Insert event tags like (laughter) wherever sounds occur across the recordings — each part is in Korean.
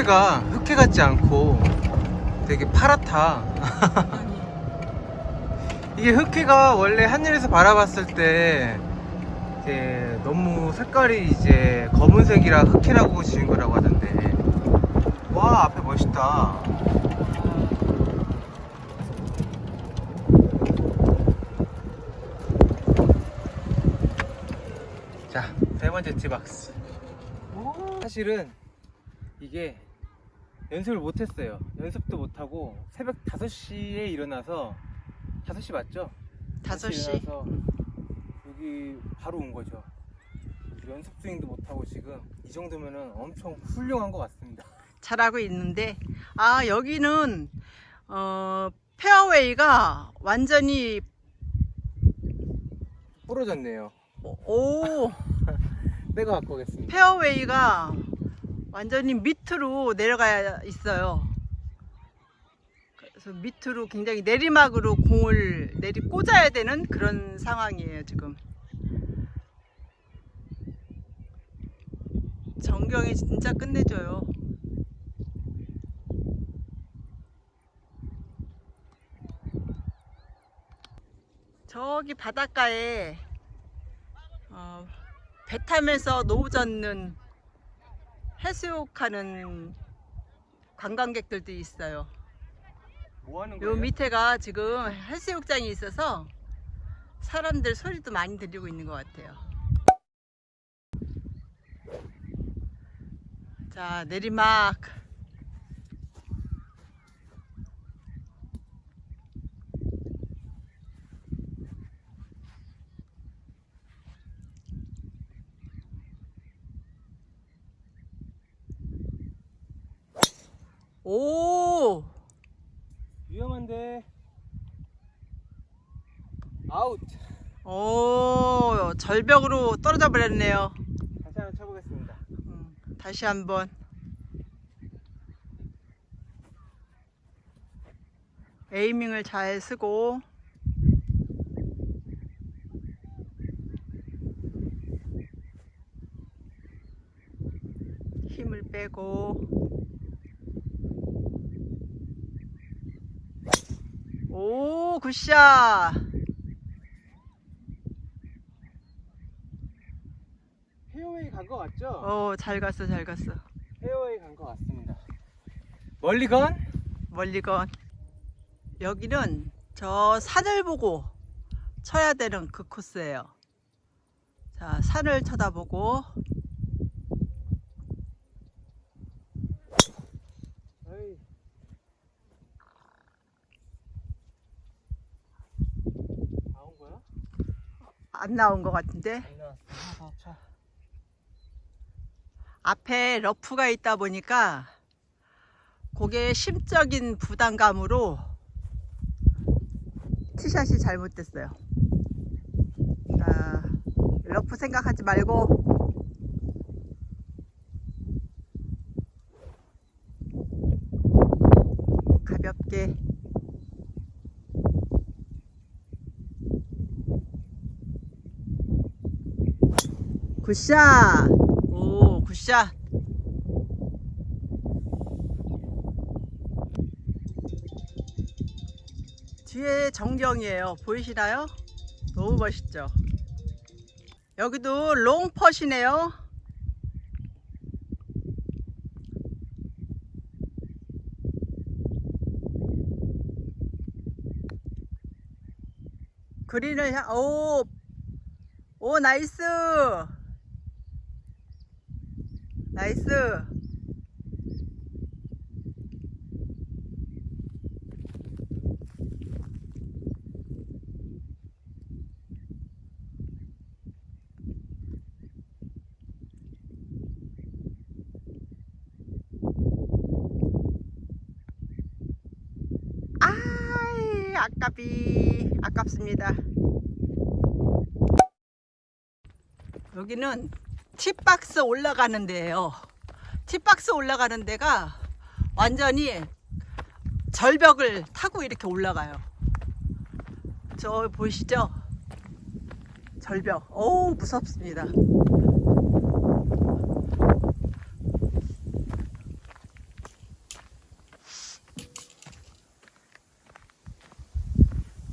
흙회가 흙회 같지 않고 되게 파랗다. 이게 흙회가 원래 하늘에서 바라봤을 때 이제 너무 색깔이 이제 검은색이라 흙회라고 지은 거라고 하던데. 와 앞에 멋있다. 자, 세 번째 티박스. 사실은 이게 연습을 못했어요. 연습도 못하고 새벽 5시에 일어나서 5시 맞죠? 5시. 일어나서 여기 바로 온 거죠. 연습 스윙도 못하고 지금 이 정도면은 엄청 훌륭한 것 같습니다. (laughs) 잘하고 있는데 아 여기는 어 페어웨이가 완전히 부러졌네요. 오 (laughs) 내가 갖고 오겠습니다. 페어웨이가 완전히 밑으로 내려가 있어요. 그래서 밑으로 굉장히 내리막으로 공을 내리 꽂아야 되는 그런 상황이에요 지금. 전경이 진짜 끝내줘요. 저기 바닷가에 어, 배 타면서 노우 젓는 해수욕하는 관광객들도 있어요. 뭐 하는 요 거예요? 밑에가 지금 해수욕장이 있어서 사람들 소리도 많이 들리고 있는 것 같아요. 자, 내리막. 오! 위험한데. 아웃. 오, 절벽으로 떨어져 버렸네요. 다시 한번 쳐보겠습니다. 음, 다시 한번. 에이밍을 잘 쓰고 힘을 빼고 오 굿샷 페어웨이 간것 같죠? 오잘 갔어 잘 갔어 페어웨이 간것 같습니다. 멀리 건? 멀리 건 여기는 저 산을 보고 쳐야 되는 그 코스예요. 자, 산을 쳐다보고 어이. 나온 거야? 안 나온 것 같은데 차. 앞에 러프가 있다 보니까 그게 심적인 부담감으로 티샷이 잘못됐어요. 자, 러프 생각하지 말고 가볍게 굿샷! 오, 굿샷! 뒤에 정경이에요. 보이시나요? 너무 멋있죠? 여기도 롱퍼시네요. 그린을 향, 오, 오, 나이스! 나이스! 아이, 아깝이, 아깝습니다. 여기는 티박스 올라가는 데예요. 티박스 올라가는 데가 완전히 절벽을 타고 이렇게 올라가요. 저 보이시죠? 절벽. 어우, 무섭습니다.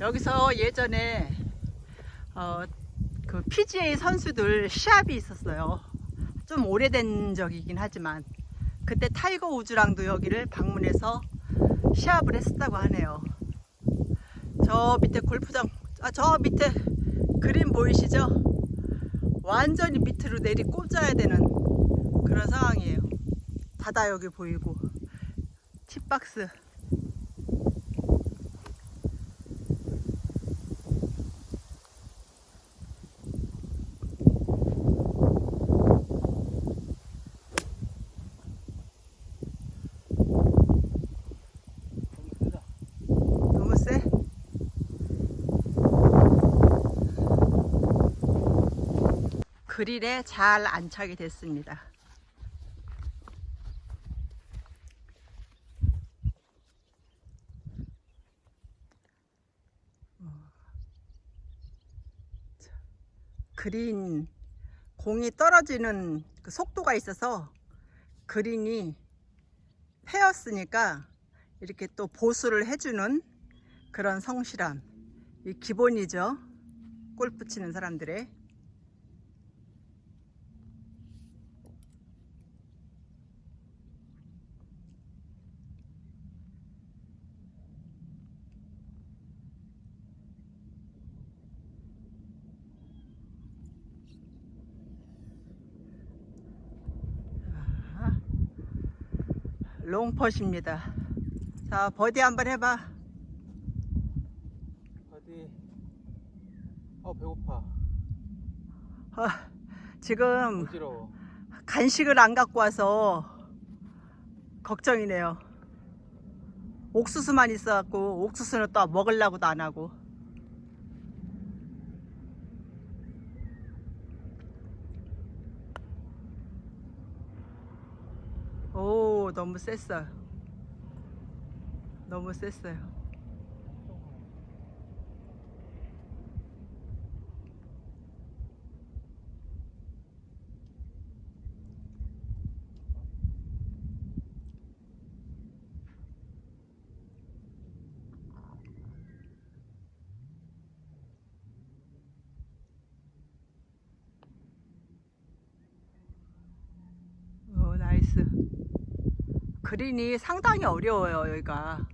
여기서 예전에 어, 그 PGA 선수들 시합이 있었어요. 좀 오래된 적이긴 하지만 그때 타이거 우즈랑도 여기를 방문해서 시합을 했었다고 하네요. 저 밑에 골프장, 아, 저 밑에 그림 보이시죠? 완전히 밑으로 내리 꽂아야 되는 그런 상황이에요. 바다 여기 보이고 팁박스 너무 세? 그릴에 잘 안착이 됐습니다. 그린 공이 떨어지는 그 속도가 있어서 그린이 패였으니까 이렇게 또 보수를 해주는 그런 성실함 이 기본이죠 골프 치는 사람들의 아, 롱퍼십니다 자 버디 한번 해봐 어디? 어 배고파. 아, 지금 어지러워. 간식을 안 갖고 와서 걱정이네요. 옥수수만 있어갖고 옥수수는 또 먹으려고도 안 하고. 오 너무 셌어요. 너무 셌어요. 오 나이스. 그린이 상당히 어려워요 여기가.